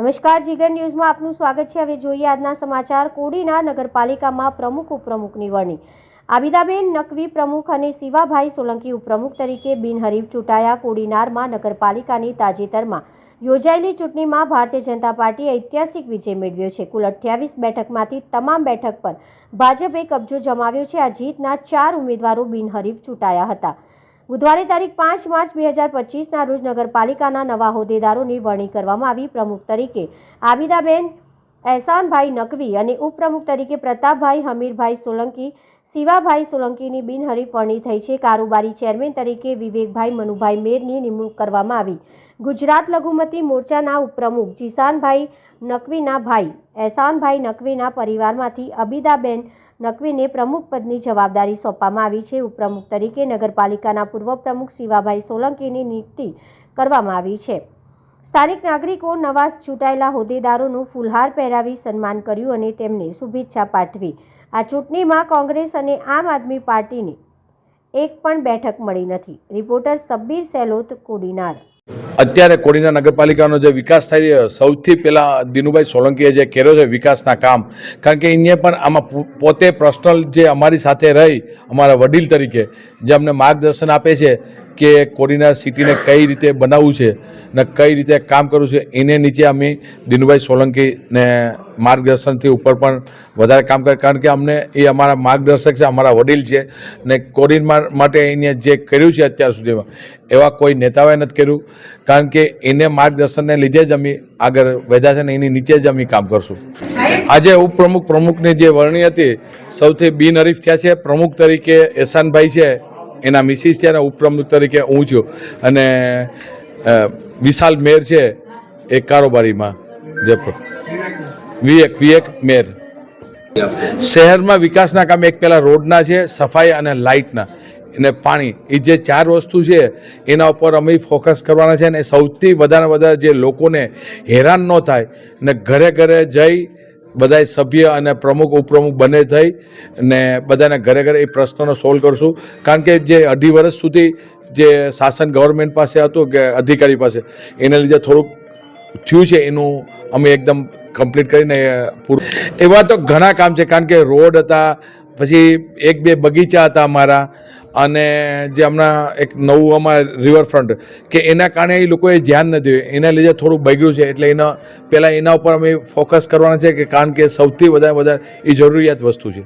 નમસ્કાર, જીગર ન્યૂઝમાં આપનું સ્વાગત છે. હવે જોઈએ આજના સમાચાર. કોડીના નગરપાલિકામાં પ્રમુખ ઉપપ્રમુખની વરણી આબિદાબેન નકવી પ્રમુખ અને શિવાભાઈ સોલંકી ઉપપ્રમુખ તરીકે બિનહરીફ ચૂંટાયા કોડીનારમાં નગરપાલિકાની તાજેતરમાં. યોજાયેલી ચૂંટણીમાં ભારતીય જનતા પાર્ટીએ ઐતિહાસિક વિજય મેળવ્યો છે. કુલ અઠ્યાવીસ બેઠકમાંથી તમામ બેઠક પર ભાજપે કબજો જમાવ્યો છે. આ જીતના ચાર ઉમેદવારો બિનહરીફ ચૂંટાયા હતા. બુધવારે તારીખ પાંચ માર્ચ બે હજાર પચીસના રોજ નગરપાલિકાના નવા હોદ્દેદારોની વરણી કરવામાં આવી પ્રમુખ તરીકે. આબિદાબેન એહસાનભાઈ નકવી અને ઉપપ્રમુખ તરીકે પ્રતાપભાઈ હમીરભાઈ સોલંકી, શિવાભાઈ સોલંકીની બિનહરીફ થઈ છે. કારોબારી ચેરમેન તરીકે વિવેકભાઈ મનુભાઈ મેરની નિમણૂક કરવામાં આવી. ગુજરાત લઘુમતી મોરચાના ઉપપ્રમુખ જીસાનભાઈ નકવીના ભાઈ, એહસાનભાઈ નકવીના પરિવારમાંથી અબિદાબેન નકવીને પ્રમુખ પદની જવાબદારી સોંપવામાં આવી છે. ઉપપ્રમુખ તરીકે નગરપાલિકાના પૂર્વ પ્રમુખ શિવાભાઈ સોલંકીની નિયુક્તિ કરવામાં આવી છે. સ્થાનિક નાગરિકો નવા ચૂંટાયેલા હોદ્દેદારોનું ફૂલહાર પહેરાવી સન્માન કર્યું અને તેમને શુભેચ્છા પાઠવી. આ ચૂંટણીમાં કોંગ્રેસ અને આમ આદમી પાર્ટીને એક પણ બેઠક મળી નથી. રિપોર્ટર સબ્બીર સેલોત, કોડીનાર. અત્યારે કોડીના નગરપાલિકાનો જે વિકાસ થઈ રહ્યો સૌથી પહેલાં દિનુભાઈ સોલંકીએ જે કર્યો છે વિકાસના કામ, કારણ કે એને પણ આમાં પોતે પર્સનલ જે અમારી સાથે રહી, અમારા વડીલ તરીકે, જે અમને માર્ગદર્શન આપે છે કે કોડીના સિટીને કઈ રીતે બનાવવું છે ને કઈ રીતે કામ કરવું છે, એને નીચે અમે દિનુભાઈ સોલંકીને માર્ગદર્શનથી ઉપર પણ વધારે કામ કરે કારણ કે અમને એ અમારા માર્ગદર્શક છે, અમારા વડીલ છે ને કોડીન માટે એને જે કર્યું છે અત્યાર સુધીમાં, એવા કોઈ નેતાઓએ નથી કર્યું. કારણ કે એને માર્ગદર્શનને લીધે જ અમે આગળ વધ્યા છે ને એની નીચે જ અમે કામ કરશું. આજે ઉપપ્રમુખ પ્રમુખની જે વરણી હતી સૌથી બિનહરીફ થયા છે. પ્રમુખ તરીકે એહસાનભાઈ છે એના મિસિસ છે અને ઉપપ્રમુખ તરીકે હું છું. અને વિશાલ મેર છે એ કારોબારીમાં જે વિવેક વિવેક મેર. શહેરમાં વિકાસના કામ એક પહેલાં રોડના છે સફાઈ અને લાઇટના. અને પાણી, એ જે ચાર વસ્તુ છે, એના ઉપર અમે ફોકસ કરવાના છે અને સૌથી વધારે વધારે જે લોકોને હેરાન ન થાય ને ઘરે ઘરે જઈ બધાય સભ્ય અને પ્રમુખ, ઉપપ્રમુખ બંને થઈ ને બધાને ઘરે ઘરે એ પ્રશ્નોનો સોલ્વ કરશું. કારણ કે જે અઢી વર્ષ સુધી જે શાસન ગવર્મેન્ટ પાસે હતું કે અધિકારી પાસે, એને લીધે થોડુંક થયું છે, એનું અમે એકદમ કમ્પ્લીટ કરીને પૂરું. એવા તો ઘણા કામ છે, કારણ કે રોડ હતા પછી એક બે બગીચા હતા અમારા અને જે હમણાં એક નવું અમારા રિવરફ્રન્ટ કે એના કારણે એ લોકોએ ધ્યાન નથી. એના લીધે થોડું બગ્યું છે એટલે એના, પહેલાં એના ઉપર અમે ફોકસ કરવાના છે કે કારણ કે સૌથી વધારે વધારે એ જરૂરિયાત વસ્તુ છે